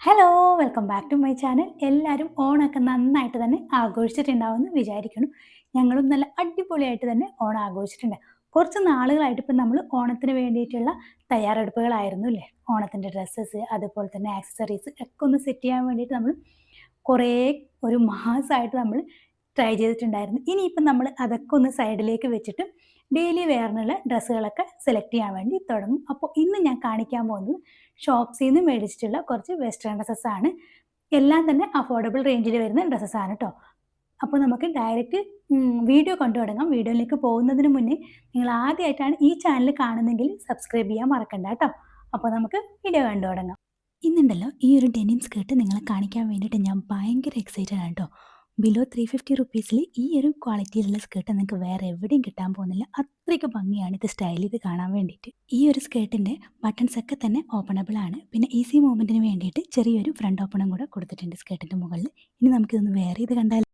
Hello welcome back to my channel എല്ലാവരും ഓണമൊക്കെ നന്നായിട്ട് തന്നെ ആഘോഷിച്ചിട്ടുണ്ടാവുമെന്ന് വിചാരിക്കുന്നു. ഞങ്ങളും നല്ല അടിപൊളിയായിട്ട് തന്നെ ഓണം ആഘോഷിച്ചിട്ടുണ്ട്. കുറച്ച് നാളുകളായിട്ട് ഇപ്പം നമ്മൾ ഓണത്തിന് വേണ്ടിയിട്ടുള്ള തയ്യാറെടുപ്പുകളായിരുന്നു അല്ലേ? ഓണത്തിന്റെ ഡ്രസ്സസ് അതുപോലെ തന്നെ ആക്സസറീസ് ഒക്കെ ഒന്ന് സെറ്റ് ചെയ്യാൻ വേണ്ടിയിട്ട് നമ്മൾ കുറേ ഒരു മാസമായിട്ട് നമ്മൾ ട്രൈ ചെയ്തിട്ടുണ്ടായിരുന്നു. ഇനിയിപ്പം നമ്മൾ അതൊക്കെ ഒന്ന് സൈഡിലേക്ക് വെച്ചിട്ട് ഡെയിലി വെയറിനുള്ള ഡ്രസ്സുകളൊക്കെ സെലക്ട് ചെയ്യാൻ വേണ്ടി തുടങ്ങും. അപ്പോൾ ഇന്ന് ഞാൻ കാണിക്കാൻ പോകുന്നത് ഷോപ്സിൽ നിന്ന് മേടിച്ചിട്ടുള്ള കുറച്ച് വെസ്റ്റേൺ ഡ്രസ്സസ് ആണ്. എല്ലാം തന്നെ അഫോർഡബിൾ റേഞ്ചിൽ വരുന്ന ഡ്രസ്സസ് ആണ് കേട്ടോ അപ്പോൾ നമുക്ക് ഡയറക്റ്റ് വീഡിയോ കണ്ടു തുടങ്ങാം. വീഡിയോയിലേക്ക് പോകുന്നതിന് മുന്നേ നിങ്ങൾ ആദ്യമായിട്ടാണ് ഈ ചാനൽ കാണുന്നതെങ്കിൽ സബ്സ്ക്രൈബ് ചെയ്യാൻ മറക്കണ്ട കേട്ടോ അപ്പോൾ നമുക്ക് വീഡിയോ കണ്ടു തുടങ്ങാം. ഇന്നുണ്ടല്ലോ ഈ ഒരു ഡെനിം സ്കേർട്ട് നിങ്ങളെ കാണിക്കാൻ വേണ്ടിയിട്ട് ഞാൻ ഭയങ്കര എക്സൈറ്റഡ് ആണ് കേട്ടോ ബിലോ ത്രീ ഫിഫ്റ്റി റുപ്പീസിൽ ഈ ഒരു ക്വാളിറ്റിയിലുള്ള സ്കേർട്ട് നിങ്ങൾക്ക് വേറെ എവിടെയും കിട്ടാൻ പോകുന്നില്ല. അത്രയ്ക്ക് ഭംഗിയാണ് ഇത് സ്റ്റൈൽ ചെയ്ത് കാണാൻ വേണ്ടിയിട്ട്. ഈ ഒരു സ്കേർട്ടിന്റെ ബട്ടൺസ് ഒക്കെ തന്നെ ഓപ്പണബിൾ ആണ്. പിന്നെ ഈസി മൂവ്മെന്റിന് വേണ്ടിയിട്ട് ചെറിയൊരു ഫ്രണ്ട് ഓപ്പണും കൂടെ കൊടുത്തിട്ടുണ്ട് സ്കേർട്ടിന്റെ മുകളിൽ ഇനി നമുക്കിതൊന്ന് വേറെ ഇത് കണ്ടാൽ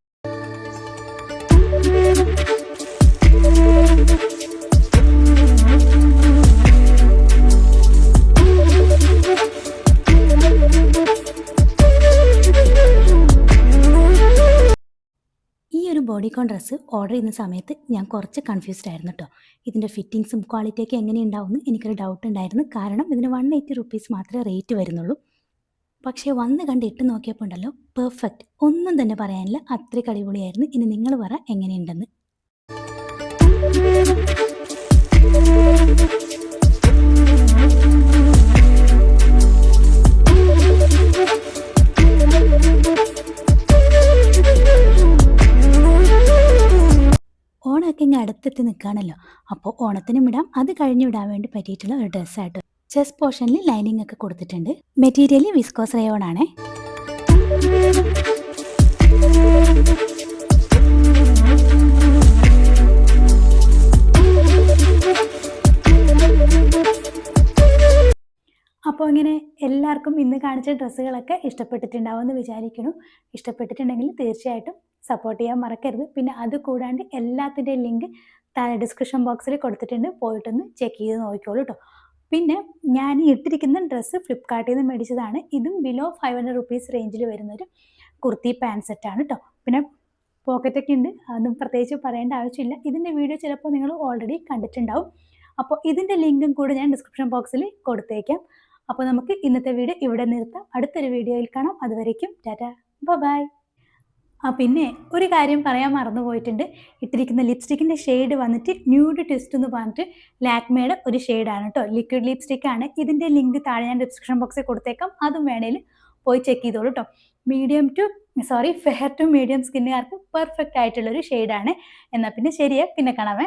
ബോഡിക്കോൺ ഡ്രസ്സ് ഓർഡർ ചെയ്യുന്ന സമയത്ത് ഞാൻ കുറച്ച് കൺഫ്യൂസ്ഡ് ആയിരുന്നു കേട്ടോ ഇതിന്റെ ഫിറ്റിങ്സും ക്വാളിറ്റിയൊക്കെ എങ്ങനെ ഉണ്ടാവുമെന്ന് എനിക്കൊരു ഡൗട്ട് ഉണ്ടായിരുന്നു. കാരണം ഇതിന് വൺ എയ്റ്റി റുപ്പീസ് മാത്രമേ റേറ്റ് വരുന്നുള്ളൂ. പക്ഷേ വന്ന് കണ്ട് ഇട്ട് നോക്കിയപ്പോൾ ഉണ്ടല്ലോ പെർഫെക്റ്റ് ഒന്നും തന്നെ പറയാനില്ല. അത്രയ്ക്ക് അടിപൊളിയായിരുന്നു. ഇനി നിങ്ങൾ പറ എങ്ങനെയുണ്ടെന്ന്. ഇങ്ങനെ അടുത്തെത്തി നിൽക്കുകയാണല്ലോ. അപ്പോൾ ഓണത്തിനും ഇടാം. അത് കഴിഞ്ഞ് ഇടാൻ വേണ്ടി പറ്റിയിട്ടുള്ള ഒരു ഡ്രസ്സായിട്ട് ചെസ്റ്റ് പോർഷനിൽ ലൈനിങ് ഒക്കെ കൊടുത്തിട്ടുണ്ട്. മെറ്റീരിയൽ വിസ്കോസ് റയോൺ ആണേ. അപ്പോൾ ഇങ്ങനെ എല്ലാവർക്കും ഇന്ന് കാണിച്ച ഡ്രസ്സുകളൊക്കെ ഇഷ്ടപ്പെട്ടിട്ടുണ്ടാവുമെന്ന് വിചാരിക്കുന്നു. ഇഷ്ടപ്പെട്ടിട്ടുണ്ടെങ്കിൽ തീർച്ചയായിട്ടും സപ്പോർട്ട് ചെയ്യാൻ മറക്കരുത്. പിന്നെ അത് കൂടാണ്ട് എല്ലാത്തിന്റെയും ലിങ്ക് ഡിസ്ക്രിപ്ഷൻ ബോക്സിൽ കൊടുത്തിട്ടുണ്ട്. പോയിട്ടൊന്ന് ചെക്ക് ചെയ്ത് നോക്കിക്കോളൂ കേട്ടോ പിന്നെ ഞാൻ ഇട്ടിരിക്കുന്ന ഡ്രസ്സ് ഫ്ലിപ്കാർട്ടിൽ നിന്ന് മേടിച്ചതാണ്. ഇതും ബിലോ ഫൈവ് ഹൺഡ്രഡ് റുപ്പീസ് റേഞ്ചിൽ വരുന്നൊരു കുർത്തി പാന്റ് സെറ്റാണ് കേട്ടോ പിന്നെ പോക്കറ്റൊക്കെ ഉണ്ട്. അതൊന്നും പ്രത്യേകിച്ച് പറയേണ്ട ആവശ്യമില്ല. ഇതിന്റെ വീഡിയോ ചിലപ്പോൾ നിങ്ങൾ ഓൾറെഡി കണ്ടിട്ടുണ്ടാവും. അപ്പോൾ ഇതിന്റെ ലിങ്കും കൂടെ ഞാൻ ഡിസ്ക്രിപ്ഷൻ ബോക്സിൽ കൊടുത്തേക്കാം. അപ്പോൾ നമുക്ക് ഇന്നത്തെ വീഡിയോ ഇവിടെ നിർത്താം. അടുത്തൊരു വീഡിയോയിൽ കാണാം. അതുവരേക്കും ടാറ്റ. ബൈ. ആ പിന്നെ ഒരു കാര്യം പറയാൻ മറന്നു പോയിട്ടുണ്ട്. ഇട്ടിരിക്കുന്ന ലിപ്സ്റ്റിക്കിന്റെ ഷെയ്ഡ് വന്നിട്ട് ന്യൂഡ് ട്വിസ്റ്റ് എന്ന് പറഞ്ഞിട്ട് ലാക്മേയുടെ ഒരു ഷെയ്ഡാണ് കേട്ടോ ലിക്വിഡ് ലിപ്സ്റ്റിക് ആണ്. ഇതിന്റെ ലിങ്ക് താഴെ ഞാൻ ഡിസ്ക്രിപ്ഷൻ ബോക്സിൽ കൊടുത്തേക്കാം. അതും വേണേൽ പോയി ചെക്ക് ചെയ്തോളൂ കേട്ടോ medium to sorry fair to medium സ്കിന്നുകാർക്ക് perfect ആയിട്ടുള്ളൊരു ഷെയ്ഡാണ്. എന്നാൽ പിന്നെ ശരിയാ. പിന്നെ കാണാമേ